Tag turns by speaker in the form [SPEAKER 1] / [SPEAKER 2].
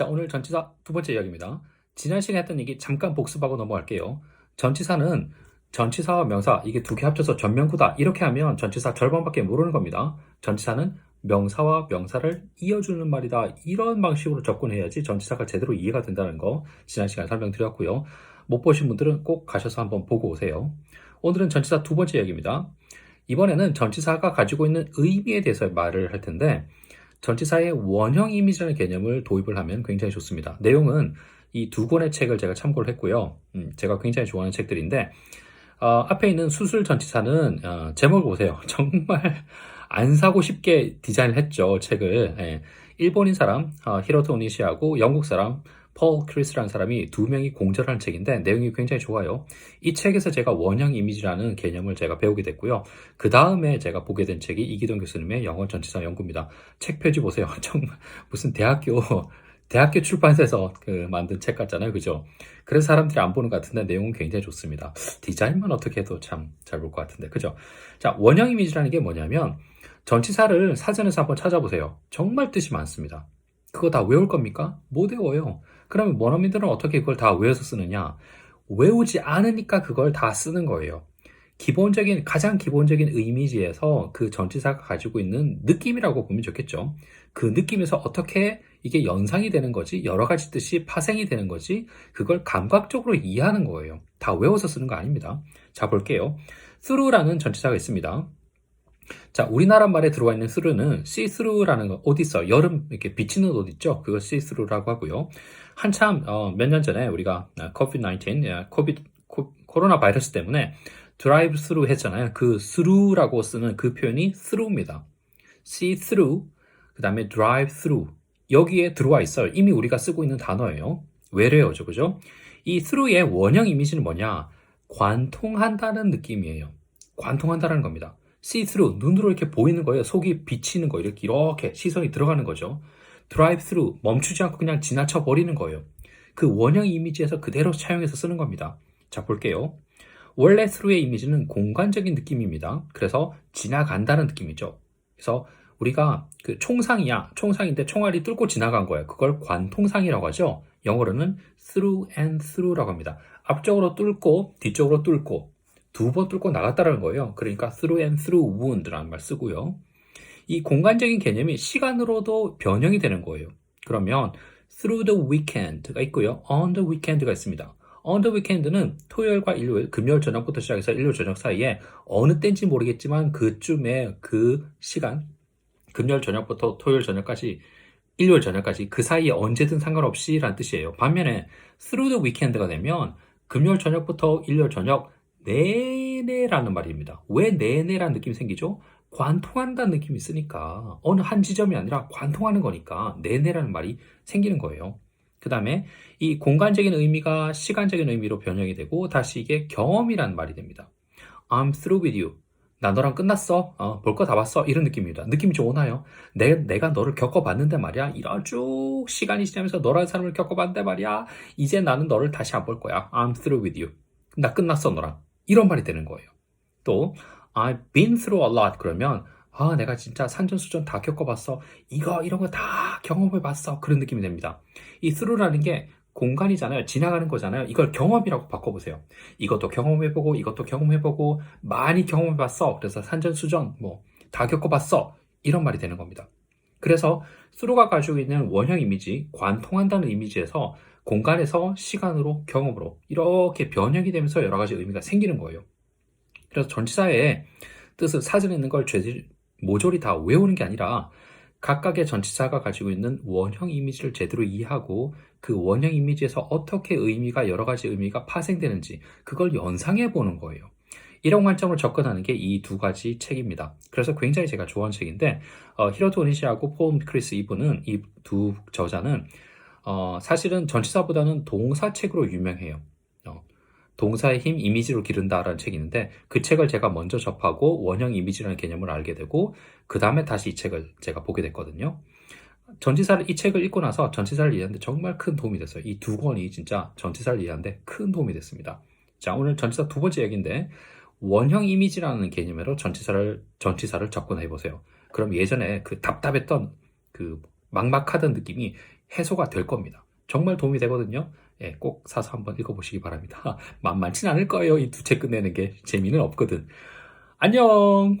[SPEAKER 1] 자, 오늘 전치사 두 번째 이야기입니다. 지난 시간에 했던 얘기 잠깐 복습하고 넘어갈게요. 전치사는 전치사와 명사, 이게 두 개 합쳐서 전명구다. 이렇게 하면 전치사 절반밖에 모르는 겁니다. 전치사는 명사와 명사를 이어주는 말이다. 이런 방식으로 접근해야지 전치사가 제대로 이해가 된다는 거 지난 시간에 설명드렸고요. 못 보신 분들은 꼭 가셔서 한번 보고 오세요. 오늘은 전치사 두 번째 이야기입니다. 이번에는 전치사가 가지고 있는 의미에 대해서 말을 할 텐데 전치사의 원형 이미지라는 개념을 도입을 하면 굉장히 좋습니다. 내용은 이 두 권의 책을 제가 참고를 했고요. 음, 제가 굉장히 좋아하는 책들인데 어, 앞에 있는 수술 전치사는 어, 제목을 보세요. 정말 안 사고 싶게 디자인을 했죠. 책을. 예. 일본인 사람 어, 히로토 오니시하고 영국 사람 폴 크리스라는 사람이 두 명이 공절하는 책인데 내용이 굉장히 좋아요. 이 책에서 제가 원형 이미지라는 개념을 제가 배우게 됐고요. 그 다음에 제가 보게 된 책이 이기동 교수님의 영어 전치사 연구입니다. 책 표지 보세요. 정말 무슨 대학교 대학교 출판사에서 그 만든 책 같잖아요. 그죠? 그래서 사람들이 안 보는 것 같은데 내용은 굉장히 좋습니다. 디자인만 어떻게 해도 참 잘 볼 것 같은데. 그죠? 자, 원형 이미지라는 게 뭐냐면 전치사를 사전에서 한번 찾아보세요. 정말 뜻이 많습니다. 그거 다 외울 겁니까? 못 외워요. 그러면 원어민들은 어떻게 그걸 다 외워서 쓰느냐? 외우지 않으니까 그걸 다 쓰는 거예요. 기본적인, 가장 기본적인 의미지에서 그 전치사가 가지고 있는 느낌이라고 보면 좋겠죠. 그 느낌에서 어떻게 이게 연상이 되는 거지, 여러 가지 뜻이 파생이 되는 거지, 그걸 감각적으로 이해하는 거예요. 다 외워서 쓰는 거 아닙니다. 자, 볼게요. through라는 전치사가 있습니다. 자, 우리나라 말에 들어와 있는 see through라는 거, 옷 있어. 여름 이렇게 비치는 옷 있죠? see through라고 하고요. 한참, 어, 몇 년 전에 우리가 COVID-19, 코비드, 코로나 바이러스 때문에 드라이브 스루 했잖아요. 그 through라고 쓰는 그 표현이 see through, 그 다음에 drive through. 여기에 들어와 있어요. 이미 우리가 쓰고 있는 단어예요. 외래어죠, 그죠? 이 through의 원형 이미지는 뭐냐? 관통한다는 느낌이에요. 관통한다는 겁니다. See through, 눈으로 이렇게 보이는 거예요. 속이 비치는 거, 이렇게, 이렇게 시선이 들어가는 거죠. drive through, 멈추지 않고 그냥 지나쳐 버리는 거예요. 그 원형 이미지에서 그대로 차용해서 쓰는 겁니다. 자, 볼게요. 원래 through의 이미지는 공간적인 느낌입니다. 그래서 지나간다는 느낌이죠. 그래서 우리가 그 총상이야. 총상인데 총알이 뚫고 지나간 거예요. 그걸 관통상이라고 하죠. 영어로는 through and through라고 합니다. 앞쪽으로 뚫고 뒤쪽으로 뚫고 두 번 뚫고 나갔다는 거예요. 그러니까 through and through wound라는 말 쓰고요. 이 공간적인 개념이 시간으로도 변형이 되는 거예요. 그러면 through the weekend가 있고요. on the weekend가 있습니다. on the weekend는 토요일과 일요일, 금요일 저녁부터 시작해서 일요일 저녁 사이에 어느 때인지 모르겠지만 그쯤에 그 시간, 금요일 저녁부터 토요일 저녁까지 일요일 저녁까지 그 사이에 언제든 상관없이 라는 뜻이에요. 반면에 through the weekend가 되면 금요일 저녁부터 일요일 저녁 내내라는 말입니다. 왜 내내라는 느낌이 생기죠? 관통한다는 느낌이 있으니까 어느 한 지점이 아니라 관통하는 거니까 내내라는 말이 생기는 거예요. 그 다음에 이 공간적인 의미가 시간적인 의미로 변형이 되고 다시 이게 경험이라는 말이 됩니다. I'm through with you. 나 너랑 끝났어. 어, 볼 거 다 봤어. 이런 느낌입니다. 느낌이 좀 오나요? 내, 내가 너를 겪어봤는데 말이야. 이런 쭉 시간이 지나면서 너라는 사람을 겪어봤는데 말이야. 이제 나는 너를 다시 안 볼 거야. I'm through with you. 나 끝났어, 너랑. 이런 말이 되는 거예요. 또 I've been through a lot 그러면 아 내가 진짜 산전수전 다 겪어봤어. 이거 이런 거 다 경험해봤어. 그런 느낌이 됩니다. 이 through라는 게 공간이잖아요. 지나가는 거잖아요. 이걸 경험이라고 바꿔보세요. 이것도 경험해보고 이것도 경험해보고 많이 경험해봤어. 그래서 산전수전 뭐 다 겪어봤어. 이런 말이 되는 겁니다. 그래서 수로가 가지고 있는 원형 이미지, 관통한다는 이미지에서 공간에서 시간으로 경험으로 이렇게 변형이 되면서 여러 가지 의미가 생기는 거예요. 그래서 전치사의 뜻을 사전에 있는 걸 모조리 다 외우는 게 아니라 각각의 전치사가 가지고 있는 원형 이미지를 제대로 이해하고 그 원형 이미지에서 어떻게 의미가 여러 가지 의미가 파생되는지 그걸 연상해 보는 거예요. 이런 관점으로 접근하는 게 이 두 가지 책입니다. 그래서 굉장히 제가 좋아하는 책인데 어, 히로토 오니시하고 폴 크리스 이분은 이 두 저자는 어, 사실은 전치사보다는 동사책으로 유명해요. 어, 동사의 힘 이미지로 기른다라는 책이 있는데 그 책을 제가 먼저 접하고 원형 이미지라는 개념을 알게 되고 그 다음에 다시 이 책을 제가 보게 됐거든요. 전치사를 이 책을 읽고 나서 전치사를 이해하는데 정말 큰 도움이 됐어요. 이 두 권이 진짜 전치사를 이해하는데 큰 도움이 됐습니다. 자 오늘 전치사 두 번째 얘기인데 원형 이미지라는 개념으로 전치사를 전치사를 접근해 보세요. 그럼 예전에 그 답답했던 그 막막하던 느낌이 해소가 될 겁니다. 정말 도움이 되거든요. 예, 꼭 사서 한번 읽어보시기 바랍니다. 만만치 않을 거예요. 이 두 책 끝내는 게 재미는 없거든. 안녕!